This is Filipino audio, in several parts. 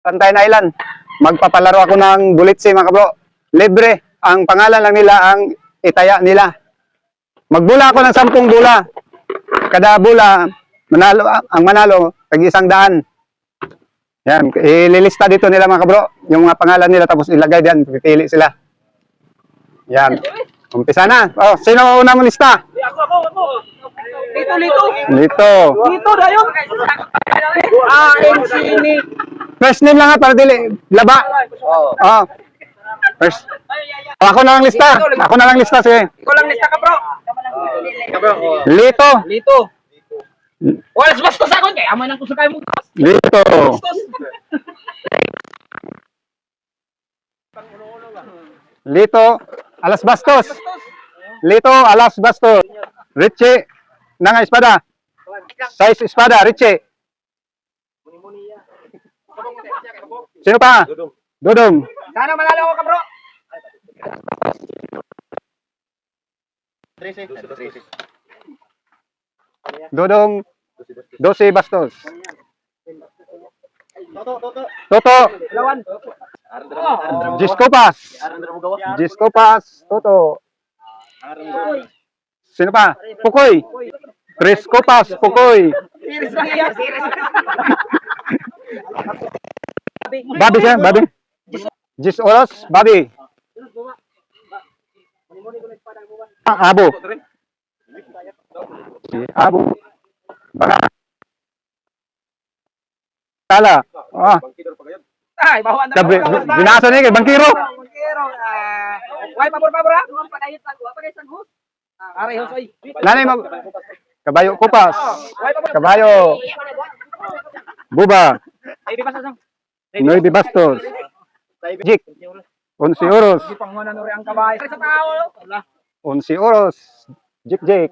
Pantayan Island. Magpapalaro ako ng bulitsi mga kabro. Libre. Ang pangalan lang nila ang itaya nila. Magbula ako ng sampung bula. Kada bula, manalo, ang manalo, tag isang daan. Yan, ililista dito nila mga kabro. Yung mga pangalan nila tapos ilagay diyan, pipili sila. Yan. Umpisa na. Oh, sino una mo lista? Ako, ako, ako. Lito, lito. Dito. Lito, dayo. Ah, MC ni. First name lang ha, para dili. Laba. Oo. Oh. First. Oh, ako na lang lista. Ako na lang lista sige. Ikaw lang lista ka, bro. Bro. Lito. Lito. Walas bastos ako, kaya aman ang kusakay mo. Lito. Bastos. Lito. Alas Bastos. Lito. Alas Bastos. Richie. Nanga espada. Size espada. Richie. Sino pa? Dudong. Sana manalo ako ka, bro. Dudong. 12 Bastos. Toto. Lawan. Jisco Pas. Jisco Pas. Toto. Sino pa? Pukoy. Chris Copas. Pukoy. Series lang yan. Series. Babi siya, Babi. Jis Oros, Babi. Ah, Abo. Si Abo. Tala. Ah, Ay, bawa na. binasa niya kay Bangkiro. Bangkiro. Ah, Why, pabor, pabor, ha? Padayot lang. Padayot lang, host. Aray, host, oy. Nanay mo. Kabayo Kupas. Pabor. Kabayo. Buba. Noy de Bastos. Jik. Onsi Oros. Di pang mana nuri ang kabayo. Sa tao. Wala. Onsi Oros. Jik Jik.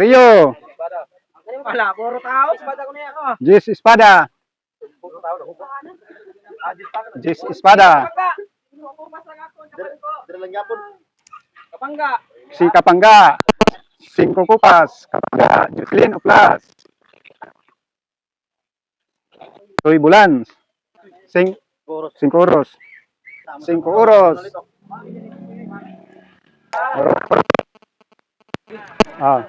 Rio. Wala, puro tao. Sabada ko niya ako. Jis Espada. Jis Espada. Si Kapangga. Cinco Kupas. Kapangga. Jocelyn Uplas. Toy Bulan. Sing Cinco Oros. Cinco Oros. Ah.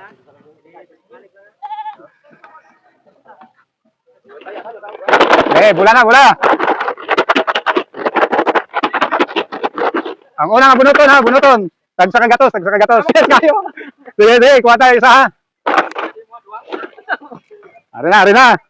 Eh, bula na, bula. Ang una nga bunuton ha, bunuton. Tag sa kagatos, tag sa kagatos. Yes, kayo. Sige, sige, kuha tayo isa ha. Ari na, ari na.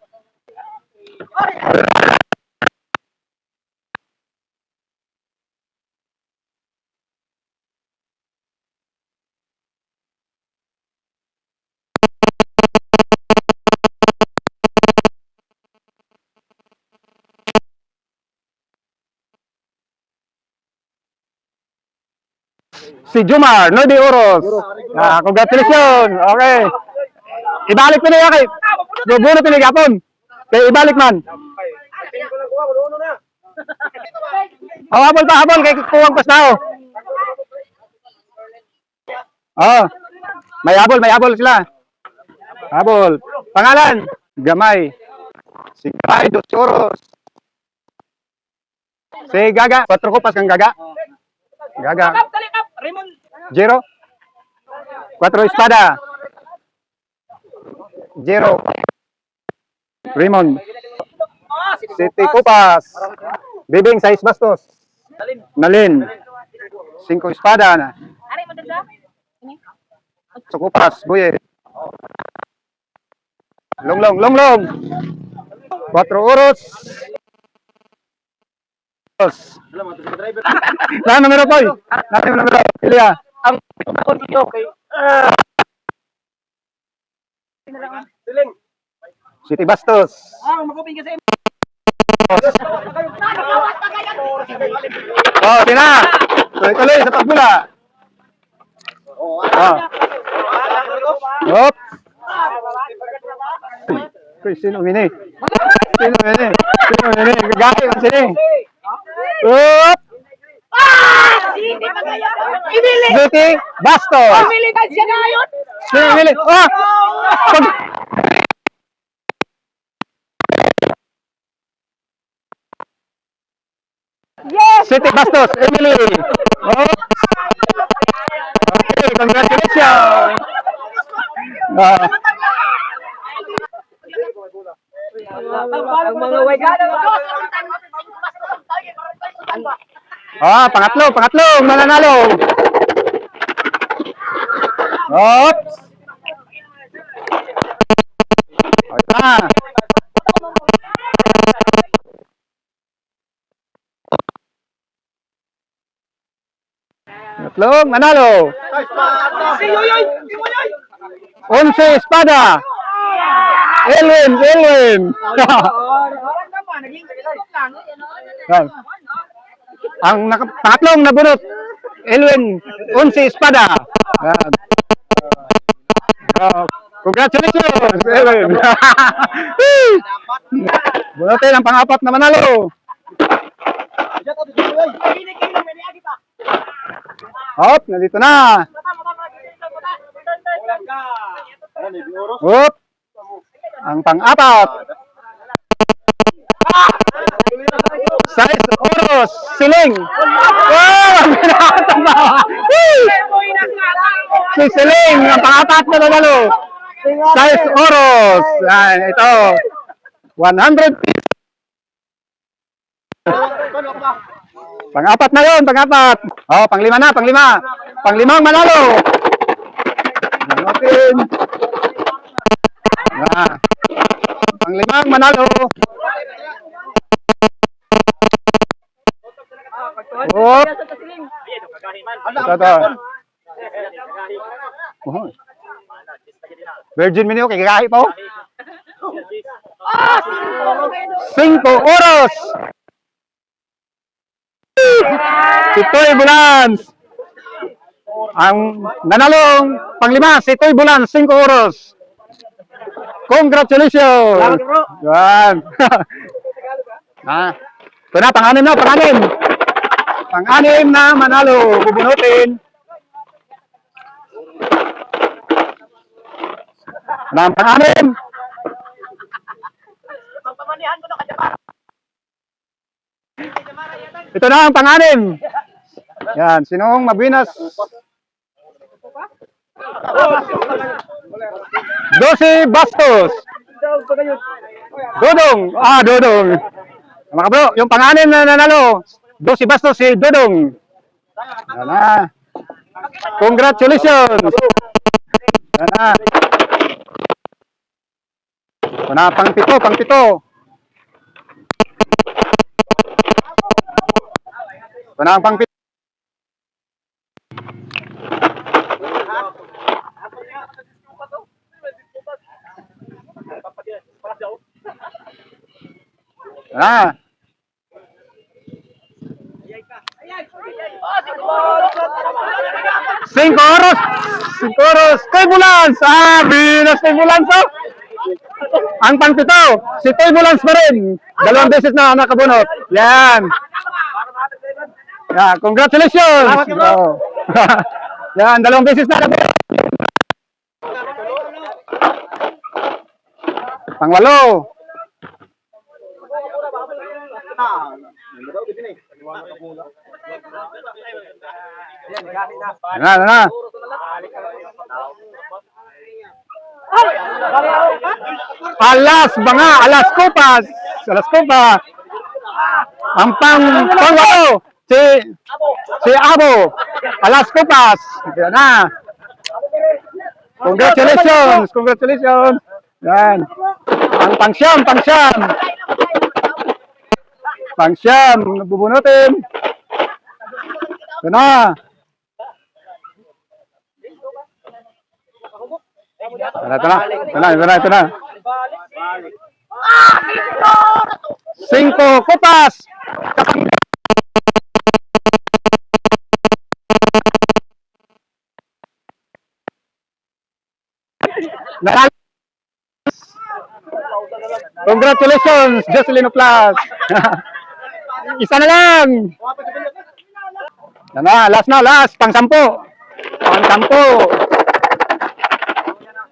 Si Jumar, Nodi Oros. Ah, congratulations. Okay. Ibalik ko na yan kay. Bubunot ni Gapon. Kay ibalik man. Oh, habol pa, habol. Kay kuwang pas na Oh. May habol, may habol sila. Habol. Pangalan? Gamay. Si Gamay dos Oros. Si Gaga. Patro ko pas kang Gaga. Gaga. Zero. Cuatro espada. Zero. Raymond. Ah, City Copas. Bibing Sais Bastos. Nalin. Cinco espada na. Ari mo dada. Sukupas. Buye. Longlong. Longlong. Cuatro oros. Dos. Lang numero po. Lang numero. Ilya. Ang ako dito kay City Bastos. Ah, magupin kasi. Oh, tina. Tuloy-tuloy sa pagbula. Oh. Hop. Uy, sino mini? Sino mini? Sino mini? Gagay ang sini. Hop. Ibili! Duty Bastos. Ibili ka siya ngayon! Mini? Oh. City Bastos, Emily. Oh. Okay, congratulations. Ah, Ang mga wagana. ah, pangatlo, pangatlo, mananalo. Oops. Oh, ito na. Tatlong manalo. Once espada. Elwin, Elwin. Ang pangatlong nabunot, Elwin, Once espada. Oh, congratulations, Elwin. Bunutin ang pangapat na manalo. Hop, nandito na. Hop. Ang pang-apat. Size Oros, Siling. Wow! Woo! Si Siling, ang pang-apat na nanalo. Size Oros. Yan, ito. 100 piece. Pang-apat na yun, pang-apat. Oh, panglima na, panglima. Panglimang manalo. Natin. Ah. Panglimang manalo. Oh. Ito, ito. Oh. Virgin Minio, kikikahi pa oh. Cinco oras. Si Toy Bulans. Ang nanalong panglima, si Toy Bulans, 5 oras. Congratulations! Yan. ah. Ito na, pang-anim na, pang-anim. Pang-anim na manalo, bubunutin. Ang pang-anim? Ito na ang pang-anim. Yan, sinong mabinas? Dosi Bastos. Dodong. Ah, Dodong. Mga bro, yung pang-anim na nanalo, Dosi Bastos si Dodong. Yan na. Congratulations. Yan na. Ito pang pito, pang pito. Ito na ang pang na. Cinco oras! Cinco oras! Kay Bulans! Ah, binas kay Bulans oh! Ang pangpito, si Toy Bulans pa rin. Dalawang beses na nakabunot. Yan. Yeah, congratulations! Salamat, bro. Oh. Yan, dalawang beses na nakabunot. Pangwalo. Yan na, yan na. Alas banga, alas copas, alas copa. Ang pang pangwalo, si si Abo, alas copas. Yan na. Congratulations, congratulations. Yan. Ang pangsyam, pangsyam. Pangsyam, nabubunutin. Ito na. Ito na, ito na. Ito na, ito na, ito na. Cinco copas. Nanalo. Congratulations, Jocelyn Oplas. Isa na lang. Yan na, last na, last. Pang sampo. Pang sampo.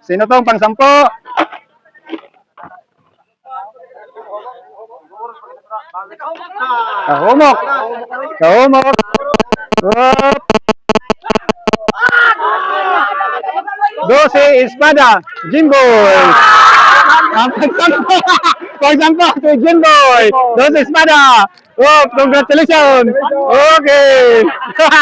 Sino tong pang sampo? Kahumok. Kahumok. Hop. 12 espada. Jimboy. Ang pagsampo. Pagsampo si Jimboy. 12 espada. Oh, congratulations. Okay.